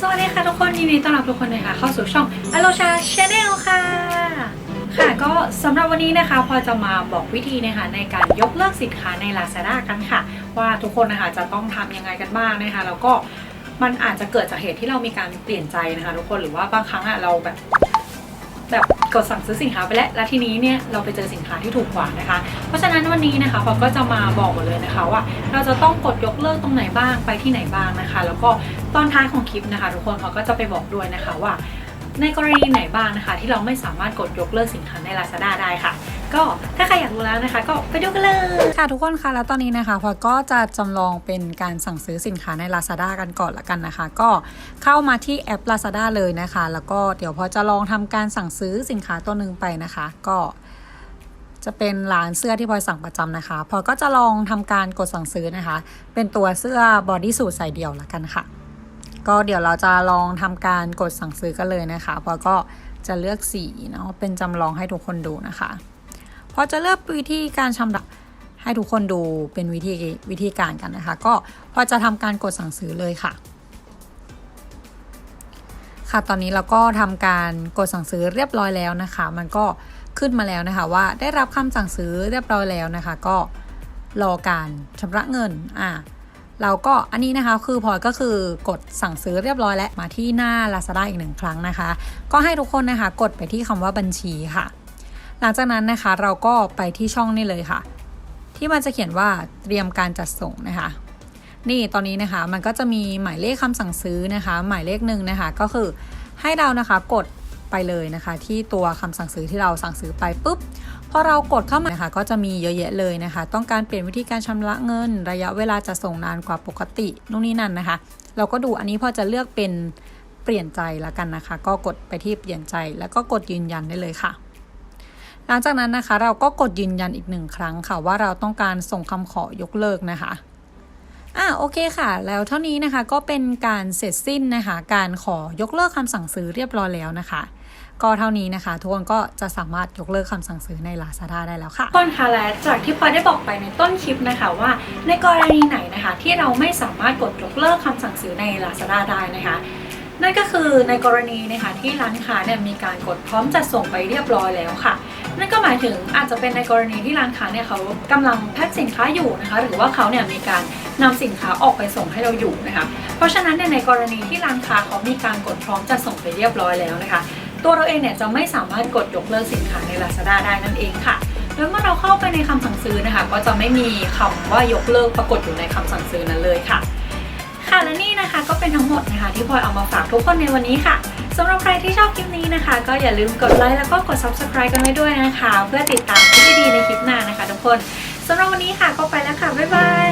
สวัสดีค่ะทุกคนยินดีต้อนรับทุกคนเลยค่ะ เข้าสู่ช่องอโลชาชาแนลค่ะ ค่ะก็สำหรับวันนี้นะคะพอจะมาบอกวิธีนะคะในการยกเลิกสินค้าใน Lazada กันค่ะ ว่าทุกคนนะคะจะต้องทำยังไงกันบ้างนะคะ แล้วก็มันอาจจะเกิดจากเหตุที่เรามีการเปลี่ยนใจนะคะ ทุกคนหรือว่าบางครั้งอะเราแบบ แบบกดสั่งซื้อสินค้าไปแล้ว แล้วทีนี้เนี่ยเราไปเจอสินค้าที่ถูกกว่านะคะ เพราะฉะนั้นวันนี้นะคะพอก็จะมาบอกหมดเลยนะคะว่า เราจะต้องกดยกเลิกตรงไหนบ้างไปที่ไหนบ้างนะคะ แล้วก็ตอนท้ายของคลิปนะคะ ทุกคนเขาก็จะไปบอกด้วยนะคะว่า ในกรณีไหนบ้างนะคะ ที่เราไม่สามารถกดยกเลิกสินค้าใน Lazada ได้ค่ะ ก็ถ้าใครอยากรู้แล้วนะคะ ก็ไปดูกันเลยค่ะทุกคนคะแล้วตอนนี้นะคะพอก็จะจำลองเป็นการสั่งซื้อสินค้าใน Lazada กันก่อนละกันนะคะ ก็เข้ามาที่แอป Lazada เลยนะคะ แล้วก็เดี๋ยวพอจะลองทำการสั่งซื้อสินค้าตัวหนึ่งไปนะคะ ก็จะเป็นร้านเสื้อที่พลอยสั่งประจำนะคะพลอยก็จะลองทำการกดสั่งซื้อนะคะ เป็นตัวเสื้อบอดี้สูทใส่เดี่ยวละกันค่ะ ก็เดี๋ยวเราจะลองทำการกดสั่งซื้อกันเลยนะคะพอก็จะเลือกสีเนาะเป็นจำลองให้ทุกคนดูนะคะพอจะเลือกวิธีการชำระให้ทุกคนดูเป็นวิธีวิธีการกันนะคะ ก็พอจะทำการกดสั่งซื้อเลยค่ะ ค่ะตอนนี้เราก็ทำการกดสั่งซื้อเรียบร้อยแล้วนะคะ มันก็ขึ้นมาแล้วนะคะว่าได้รับคำสั่งซื้อเรียบร้อยแล้วนะคะ ก็รอการชำระเงินอ่า เราก็อันนี้นะคะคือพลอยก็คือกดสั่งซื้อเรียบร้อยแล้วมาที่หน้า Lazada อีกหนึ่งครั้งนะคะ ก็ให้ทุกคนนะคะกดไปที่คำว่าบัญชีค่ะ หลังจากนั้นนะคะเราก็ไปที่ช่องนี่เลยค่ะ ที่มันจะเขียนว่าเตรียมการจัดส่งนะคะ นี่ตอนนี้นะคะมันก็จะมีหมายเลขคำสั่งซื้อนะคะ หมายเลขหนึ่งนะคะ ก็คือให้เรานะคะกด ไปเลยนะคะ ที่ตัวคำสั่งซื้อที่เราสั่งซื้อไปปุ๊บพอเรากดเข้ามานะคะก็จะมีเยอะแยะเลยนะคะ ต้องการเปลี่ยนวิธีการชำระเงิน ระยะเวลาจะส่งนานกว่าปกตินู่นนี่นั่นนะคะ เราก็ดูอันนี้พอจะเลือกเป็นเปลี่ยนใจละกันนะคะ ก็กดไปที่เปลี่ยนใจ แล้วก็กดยืนยันได้เลยค่ะหลังจากนั้นนะคะเราก็กดยืนยันอีกหนึ่งครั้งค่ะว่าเราต้องการส่งคำขอยกเลิกนะคะอะโอเคค่ะ แล้วเท่านี้นะคะก็เป็นการเสร็จสิ้นนะคะ การขอยกเลิกคำสั่งซื้อเรียบร้อยแล้วนะคะ ก็เท่านี้นะคะ ทุกคนก็จะสามารถยกเลิกคำสั่งซื้อใน Lazada ได้แล้วค่ะต้นคะและจากที่พอยได้บอกไปในต้นคลิปนะคะว่า ในกรณีไหนนะคะ ที่เราไม่สามารถกดยกเลิกคำสั่งซื้อใน Lazada ได้นะคะนั่นก็คือในกรณีนะคะที่ร้านค้าเนี่ยมีการกดพร้อมจัดส่งไปเรียบร้อยแล้วค่ะ นั่นก็หมายถึงอาจจะเป็นในกรณีที่ร้านค้าเนี่ยเขากำลังแพ็คสินค้าอยู่นะคะ หรือว่าเขาเนี่ยมีการนำสินค้าออกไปส่งให้เราอยู่นะคะ เพราะฉะนั้นเนี่ยในกรณีที่ร้านค้าเขามีการกดพร้อมจัดส่งไปเรียบร้อยแล้วนะคะ ตัวเราเองเนี่ยจะไม่สามารถกดยกเลิกสินค้าใน Lazada ได้นั่นเองค่ะโดยเมื่อเราเข้าไปในคำสั่งซื้อนะคะ ก็จะไม่มีคำว่ายกเลิกปรากฏอยู่ในคำสั่งซื้อนั้นเลยค่ะ ค่ะและนี่นะคะก็เป็นทั้งหมดนะคะ ที่พลอยเอามาฝากทุกคนในวันนี้ค่ะสำหรับใครที่ชอบคลิปนี้นะคะ ก็อย่าลืมกดไลค์แล้วก็กด subscribe กันไว้ด้วยนะคะ เพื่อติดตามคลิปดีๆในคลิปหน้านะคะ ทุกคนสำหรับวันนี้ค่ะก็ไปแล้วค่ะบ๊ายบาย